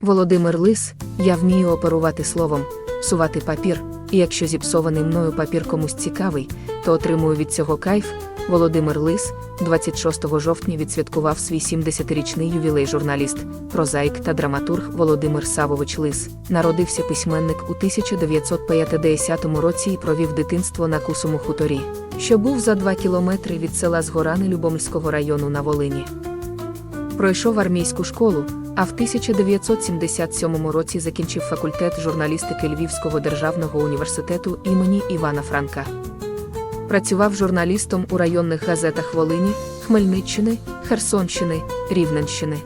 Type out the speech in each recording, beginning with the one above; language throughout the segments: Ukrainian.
Володимир Лис, я вмію оперувати словом, сувати папір, і якщо зіпсований мною папір комусь цікавий, то отримую від цього кайф. Володимир Лис 26 жовтня відсвяткував свій 70-річний ювілей журналіст, прозаїк та драматург Володимир Савович Лис. Народився письменник у 1950 році і провів дитинство на Кусому хуторі, що був за 2 кілометри від села Згорани Любомльського району на Волині. Пройшов армійську школу, а в 1977 році закінчив факультет журналістики Львівського державного університету імені Івана Франка. Працював журналістом у районних газетах Волині, Хмельниччини, Херсонщини, Рівненщини.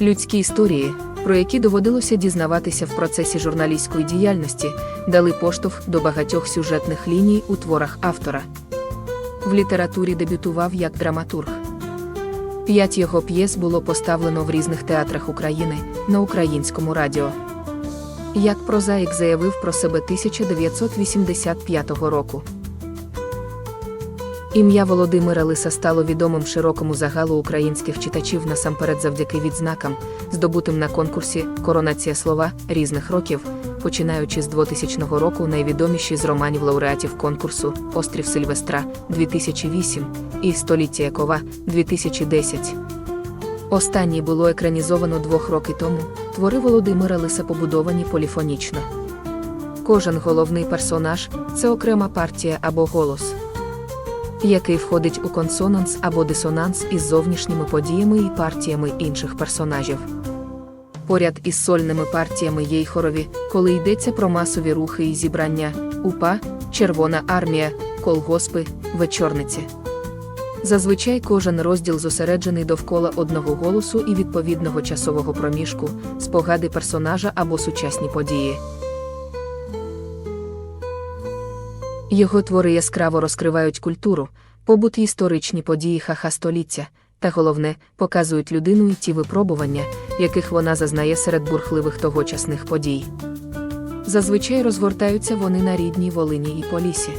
Людські історії, про які доводилося дізнаватися в процесі журналістської діяльності, дали поштовх до багатьох сюжетних ліній у творах автора. В літературі дебютував як драматург. П'ять його п'єс було поставлено в різних театрах України на українському радіо. Як прозаїк заявив про себе 1985 року. Ім'я Володимира Лиса стало відомим широкому загалу українських читачів насамперед завдяки відзнакам, здобутим на конкурсі Коронація слова різних років, починаючи з 2000 року найвідоміші з романів лауреатів конкурсу Острів Сильвестра 2008 і Століття Якова 2010. Останній було екранізовано двох роки тому. Твори Володимира Лиса побудовані поліфонічно. Кожен головний персонаж це окрема партія або голос який входить у консонанс або дисонанс із зовнішніми подіями і партіями інших персонажів. Поряд із сольними партіями є й хорові, коли йдеться про масові рухи і зібрання, УПА, Червона армія, колгоспи, вечорниці. Зазвичай кожен розділ зосереджений довкола одного голосу і відповідного часового проміжку, спогади персонажа або сучасні події. Його твори яскраво розкривають культуру, побут історичні події хаха століття, та головне, показують людину і ті випробування, яких вона зазнає серед бурхливих тогочасних подій. Зазвичай розгортаються вони на рідній Волині і Полісі.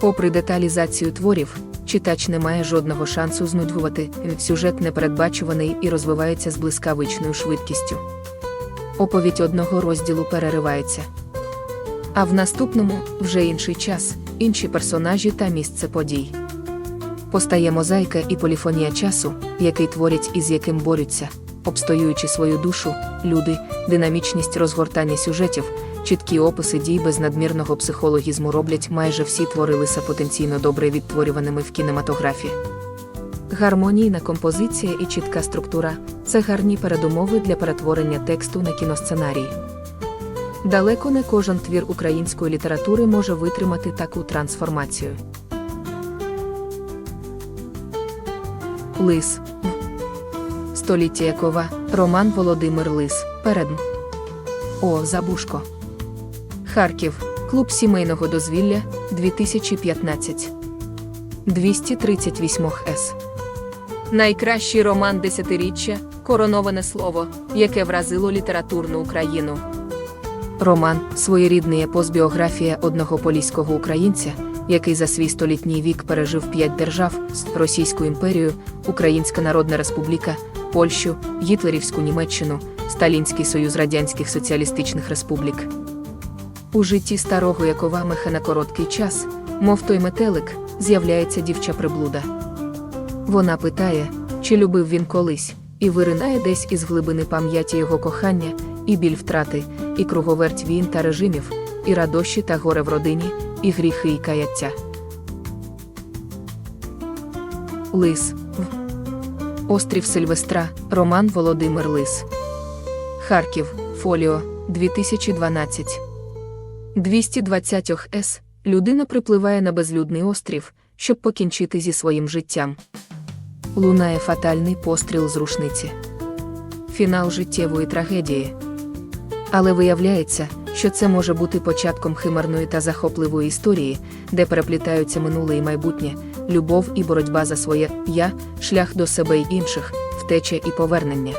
Попри деталізацію творів, читач не має жодного шансу знудьгувати, сюжет непередбачуваний і розвивається з блискавичною швидкістю. Оповідь одного розділу переривається. А в наступному вже інший час, інші персонажі та місце подій. Постає мозаїка і поліфонія часу, який творять і з яким борються, обстоюючи свою душу, люди, динамічність розгортання сюжетів, чіткі описи дій без надмірного психологізму роблять майже всі твори лиса потенційно добре відтворюваними в кінематографі. Гармонійна композиція і чітка структура це гарні передумови для перетворення тексту на кіносценарій. Далеко не кожен твір української літератури може витримати таку трансформацію. Лис Століття Якова Роман Володимир Лис Передм О. Забушко Харків Клуб сімейного дозвілля 2015 238 С. Найкращий роман десятиріччя Короноване слово, яке вразило літературну Україну. Роман своєрідний епос-біографія одного поліського українця, який за свій столітній вік пережив п'ять держав Російську імперію, Українська Народна Республіка, Польщу, Гітлерівську Німеччину, Сталінський Союз Радянських Соціалістичних Республік. У житті старого Якова Меха на короткий час, мов той метелик, з'являється дівча приблуда. Вона питає, чи любив він колись, і виринає десь із глибини пам'яті його кохання, і біль втрати, і круговерть війн та режимів, і радощі та горе в родині, і гріхи і каяття. Лис. Острів Сильвестра Роман Володимир Лис. Харків Фоліо 2012 220 С. Людина припливає на безлюдний острів, щоб покінчити зі своїм життям. Лунає фатальний постріл з рушниці. Фінал життєвої трагедії. Але виявляється, що це може бути початком химерної та захопливої історії, де переплітаються минуле і майбутнє, любов і боротьба за своє я, шлях до себе й інших, втеча і повернення.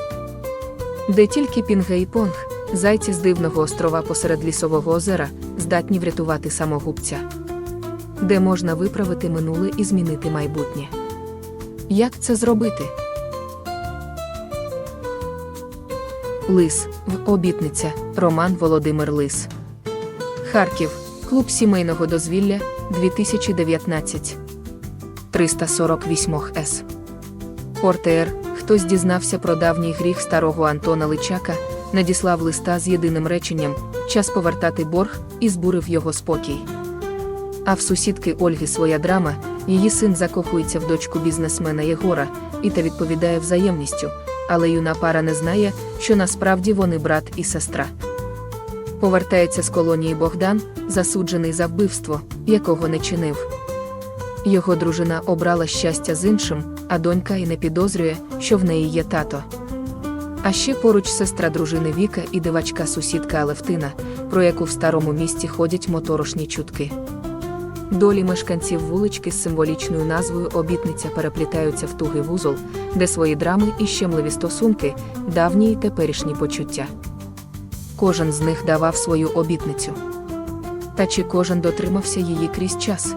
Де тільки Пінга і Понг, зайці з дивного острова посеред лісового озера, здатні врятувати самогубця. Де можна виправити минуле і змінити майбутнє. Як це зробити? Лис, в обітниця, Роман Володимир Лис. Харків, Клуб сімейного дозвілля 2019. 348 С. Портер, хтось дізнався про давній гріх старого Антона Личака, надіслав листа з єдиним реченням час повертати борг і збурив його спокій. А в сусідки Ольги своя драма, її син закохується в дочку бізнесмена Єгора, і та відповідає взаємністю, але юна пара не знає, що насправді вони брат і сестра. Повертається з колонії Богдан, засуджений за вбивство, якого не чинив. Його дружина обрала щастя з іншим, а донька і не підозрює, що в неї є тато. А ще поруч сестра дружини Віка і дивачка сусідка Алевтина, про яку в старому місті ходять моторошні чутки. Долі мешканців вулички з символічною назвою Обітниця переплітаються в тугий вузол, де свої драми і щемливі стосунки, давні й теперішні почуття. Кожен з них давав свою обітницю. Та чи кожен дотримався її крізь час?